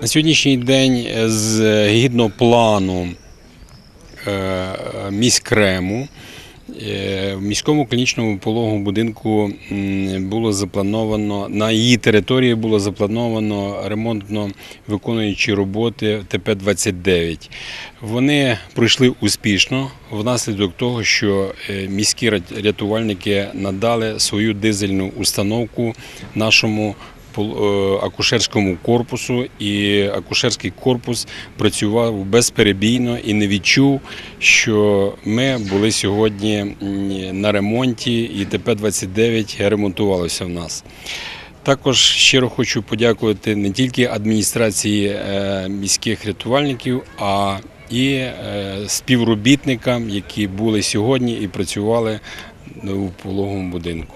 На сьогоднішній день е, згідно плану е, міськрему е, в міському клінічному пологовому будинку було заплановано на її території було заплановано ремонтно виконуючі роботи ТП-29. Вони пройшли успішно внаслідок того, що е, міські рятувальники надали свою дизельну установку нашому е, акушерському корпусу, і акушерський корпус працював безперебійно і не відчув, що ми були сьогодні на ремонті, і ТП-29 ремонтувалося в нас. Також щиро хочу подякувати не тільки адміністрації е, міських рятувальників, а і е, співробітникам, які були сьогодні і працювали у пологовому будинку.